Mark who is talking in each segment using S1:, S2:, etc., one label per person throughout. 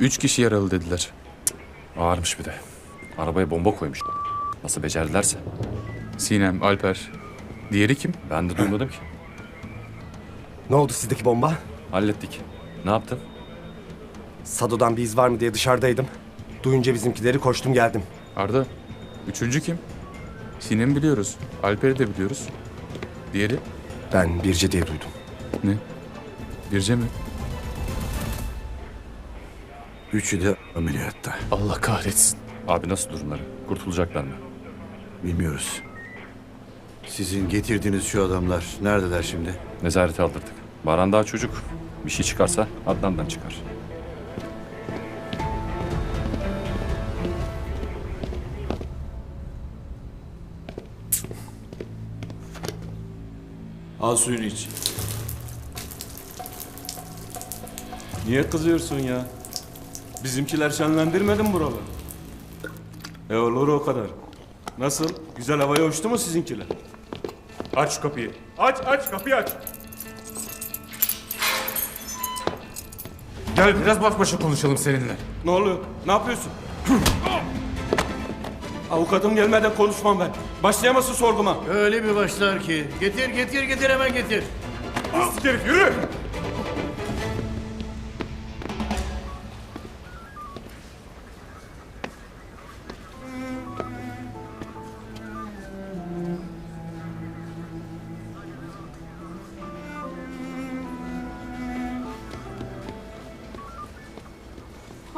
S1: Üç kişi yaralı dediler.
S2: Ağırmış bir de. Arabaya bomba koymuş. Nasıl becerdilerse.
S1: Sinem, Alper. Diğeri kim?
S2: Ben de duymadım ki.
S3: Ne oldu sizdeki bomba?
S2: Hallettik. Ne yaptın?
S3: Sado'dan bir iz var mı diye dışarıdaydım. Duyunca bizimkileri koştum geldim.
S1: Arda. Üçüncü kim? Sinem'i biliyoruz. Alper'i de biliyoruz. Diğeri?
S3: Ben Birce diye duydum.
S1: Ne? Birce mi?
S4: Üçü de ameliyatta.
S1: Allah kahretsin.
S2: Abi nasıl durumları? Kurtulacaklar mı?
S4: Bilmiyoruz. Sizin getirdiğiniz şu adamlar neredeler şimdi?
S2: Nezarete aldırdık. Baran daha çocuk. Bir şey çıkarsa Adnan'dan çıkar.
S5: Al suyunu iç. Niye kızıyorsun ya? Bizimkiler şenlendirmedi mi buraları? E olur o kadar. Nasıl? Güzel havaya uçtu mu sizinkiler?
S6: Aç şu kapıyı. Aç aç kapıyı aç. Gel biraz baş başa konuşalım seninle.
S5: Ne oluyor? Ne yapıyorsun? Avukatım gelmeden konuşmam ben. Başlayamazsın sorguma.
S4: Öyle bir başlar ki. Getir getir getir hemen getir.
S6: Asik herif yürü.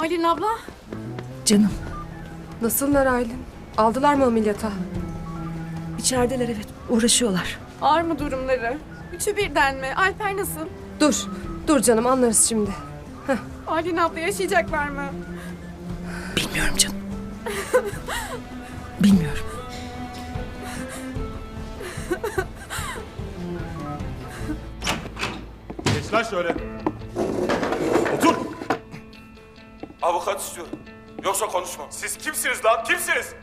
S7: Aylin abla.
S8: Canım
S9: Nasıllar Aylin? Aldılar mı ameliyata?
S8: içerideler evet uğraşıyorlar.
S7: Ağır mı durumları? Üçü birden mi? Alper nasıl?
S9: Dur, dur canım anlarız şimdi.
S7: Aylin abla yaşayacaklar mı?
S8: Bilmiyorum canım. Bilmiyorum.
S6: Geç lan şöyle.
S5: Avukat istiyorum. Yoksa konuşmam.
S6: Siz kimsiniz lan? Kimsiniz?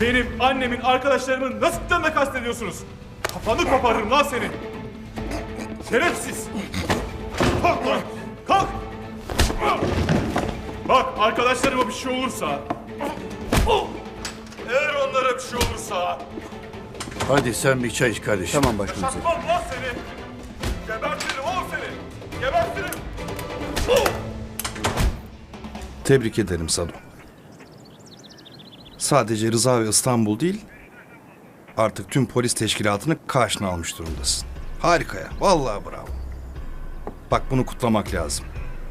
S6: Benim annemin arkadaşlarımın nasıl da kastediyorsunuz? Kafanı koparırım lan senin. Şerefsiz. Kalk lan. Kalk. Bak arkadaşlarıma bir şey olursa. Eğer onlara bir şey olursa.
S4: Hadi sen bir çay iç kardeşim. Tamam başkomiserim.
S6: Çakmam lan seni. Gebertirim
S10: Tebrik ederim Sado. Sadece Rıza ve İstanbul değil, artık tüm polis teşkilatını karşına almış durumdasın. Harika ya, vallahi bravo. Bak bunu kutlamak lazım.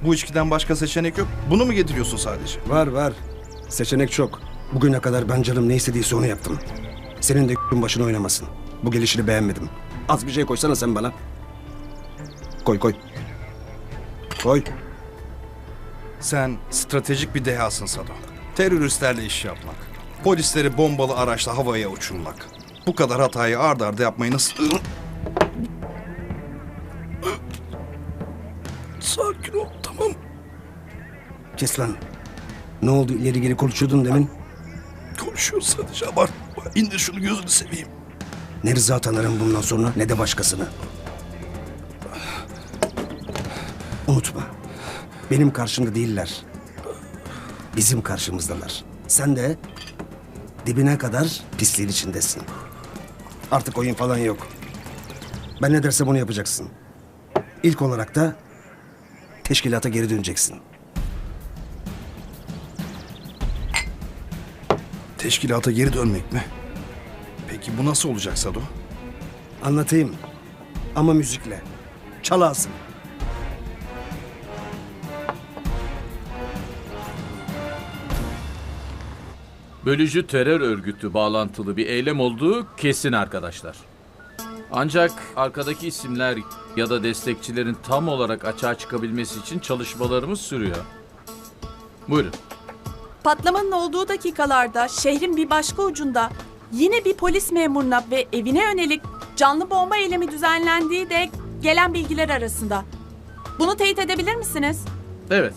S10: Bu içkiden başka seçenek yok. Bunu mu getiriyorsun sadece?
S3: Var var. Seçenek çok. Bugüne kadar ben canım ne istediyse onu yaptım. Senin de başına oynamasın. Bu gelişini beğenmedim. Az bir şey koysana sen bana. Koy koy. Koy.
S10: Sen stratejik bir dehasın Sado. Teröristlerle iş yapmak, polisleri bombalı araçla havaya uçurmak. Bu kadar hatayı ard arda yapmayı nasıl... Sakin ol, tamam.
S3: Kes lan. Ne oldu ileri geri konuşuyordun demin?
S10: Konuşuyoruz sadece abartma. İndir şunu gözünü seveyim.
S3: Ne Rıza tanırım bundan sonra ne de başkasını. Unutma. Benim karşımda değiller. Bizim karşımızdalar. Sen de dibine kadar pisliğin içindesin. Artık oyun falan yok. Ben ne dersem onu yapacaksın. İlk olarak da teşkilata geri döneceksin.
S10: Teşkilata geri dönmek mi? Peki bu nasıl olacak Sado?
S3: Anlatayım. Ama müzikle. Çal Asım.
S11: Bölücü terör örgütü bağlantılı bir eylem olduğu kesin arkadaşlar. Ancak arkadaki isimler ya da destekçilerin tam olarak açığa çıkabilmesi için çalışmalarımız sürüyor. Buyurun.
S8: Patlamanın olduğu dakikalarda şehrin bir başka ucunda yine bir polis memuruna ve evine yönelik canlı bomba eylemi düzenlendiği de gelen bilgiler arasında. Bunu teyit edebilir misiniz?
S11: Evet.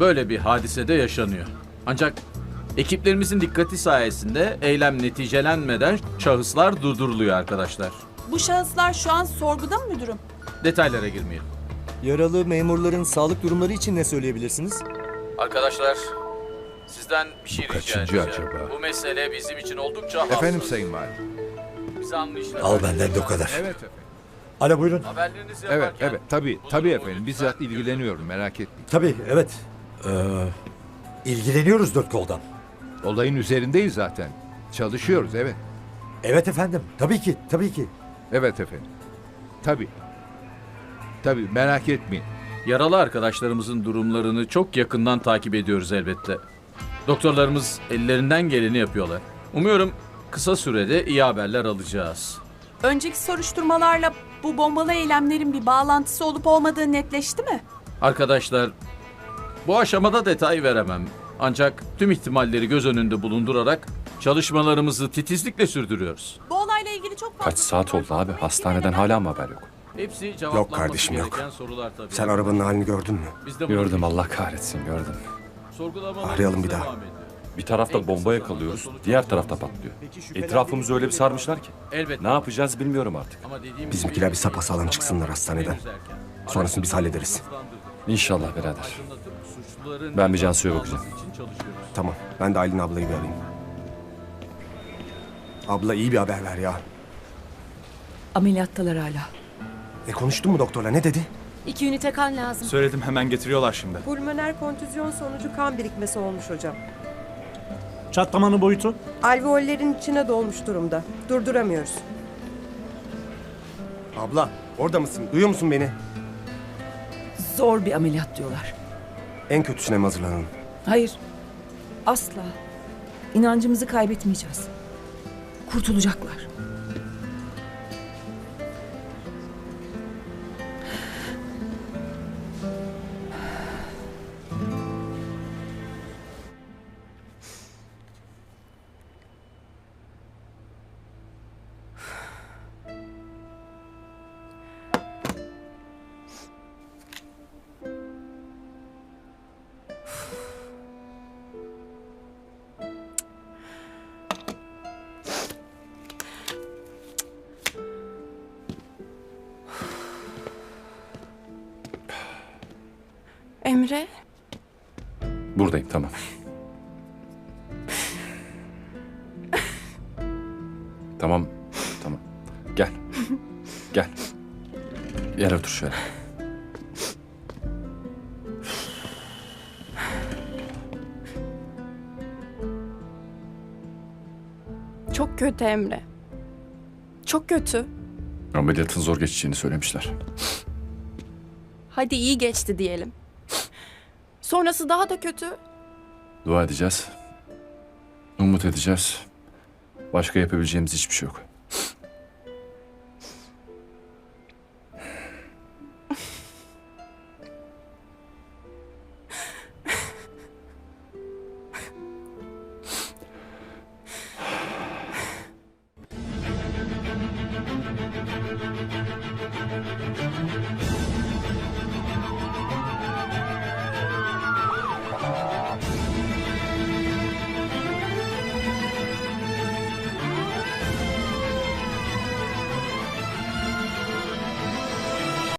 S11: Böyle bir hadisede yaşanıyor. Ancak ekiplerimizin dikkati sayesinde eylem neticelenmeden şahıslar durduruluyor arkadaşlar.
S8: Bu şahıslar şu an sorguda mı müdürüm?
S11: Detaylara girmeyelim.
S12: Yaralı memurların sağlık durumları için ne söyleyebilirsiniz?
S11: Arkadaşlar, sizden bir şey rica
S4: kaçıncı
S11: edeceğim.
S4: acaba?
S11: Bu mesele bizim için oldukça hassas.
S4: Efendim Sayın Valim.
S11: Bize anlayışla
S4: Al benden de o kadar. Evet efendim.
S12: Alo buyurun.
S11: Haberlerinizi
S4: Evet,
S11: yaparken...
S4: evet. Tabii,
S11: bu
S4: tabii
S11: durumu
S4: efendim.
S11: lütfen
S4: Bizzat ilgileniyorum. Merak etmeyin.
S12: Tabii evet. Ee, ilgileniyoruz dört koldan.
S4: Olayın üzerindeyiz zaten. Çalışıyoruz, evet.
S12: Evet efendim. Tabii ki tabii ki.
S4: Evet efendim. Tabii. Tabii, merak etmeyin.
S11: Yaralı arkadaşlarımızın durumlarını çok yakından takip ediyoruz elbette. Doktorlarımız ellerinden geleni yapıyorlar. Umuyorum kısa sürede iyi haberler alacağız.
S8: Önceki soruşturmalarla bu bombalı eylemlerin bir bağlantısı olup olmadığı netleşti mi?
S11: Arkadaşlar, bu aşamada detay veremem. Ancak tüm ihtimalleri göz önünde bulundurarak çalışmalarımızı titizlikle sürdürüyoruz.
S8: Bu olayla ilgili çok fazla
S2: Kaç saat oldu abi? Hastaneden hala mı haber yok?
S11: Hepsi cevaplanması
S3: kardeşim, yok.
S11: gereken sorular tabii.
S3: Sen arabanın halini gördün mü?
S11: Biz de bunu
S2: Gördüm Allah kahretsin gördüm.
S11: sorgulamalarımız
S3: Arayalım bir daha.
S11: devam ediyor.
S2: Bir tarafta bomba yakalıyoruz, diğer tarafta patlıyor. Etrafımızı öyle bir sarmışlar ki.
S11: Elbette.
S2: Ne yapacağız bilmiyorum artık.
S11: Ama dediğim
S3: Bizimkiler
S11: gibi-
S3: bir sapasağlam çıksınlar hastaneden. Sonrasını biz hallederiz.
S2: İnşallah birader. Ben bir Cansu'ya bakacağım.
S3: Tamam. Ben de Aylin ablayı bir arayayım. Abla iyi bir haber ver ya.
S13: Ameliyattalar hala.
S3: E konuştun mu doktorla ne dedi?
S13: İki ünite kan lazım.
S1: Söyledim hemen getiriyorlar şimdi.
S9: Pulmoner kontüzyon sonucu kan birikmesi olmuş hocam.
S12: Çatlamanın boyutu?
S9: Alveollerin içine dolmuş durumda. Durduramıyoruz.
S3: Abla orada mısın? Duyuyor musun beni?
S13: Zor bir ameliyat diyorlar.
S3: En kötüsüne mi hazırlanalım?
S13: Hayır. Asla. İnancımızı kaybetmeyeceğiz. Kurtulacaklar.
S7: Emre,
S2: Buradayım tamam. tamam, tamam. Gel. Gel. Gel otur şöyle.
S7: çok kötü Emre. Çok kötü.
S2: Ameliyatın zor geçeceğini söylemişler.
S7: Hadi iyi geçti diyelim. Sonrası daha da kötü.
S2: Dua edeceğiz. Umut edeceğiz. Başka yapabileceğimiz hiçbir şey yok.